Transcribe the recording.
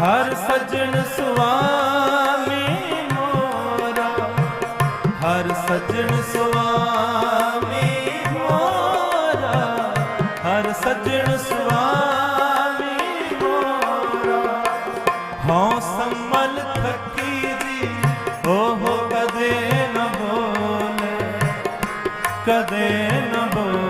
ਹਰ ਸਜਣ ਸੁਆਮੀ ਮੋਰਾ। ਹਰ ਸਜਣ ਸੁਆਮੀ ਮੋਰਾ। ਹਰ ਸਜਣ ਸੁਆਮੀ ਮੋਰਾ। ਹਉ ਸੰਮਲ ਥਕੀ ਦੀ ਉਹ ਕਦੇ ਨ ਬੋਲੇ। ਕਦੇ ਨ ਬੋਲੇ।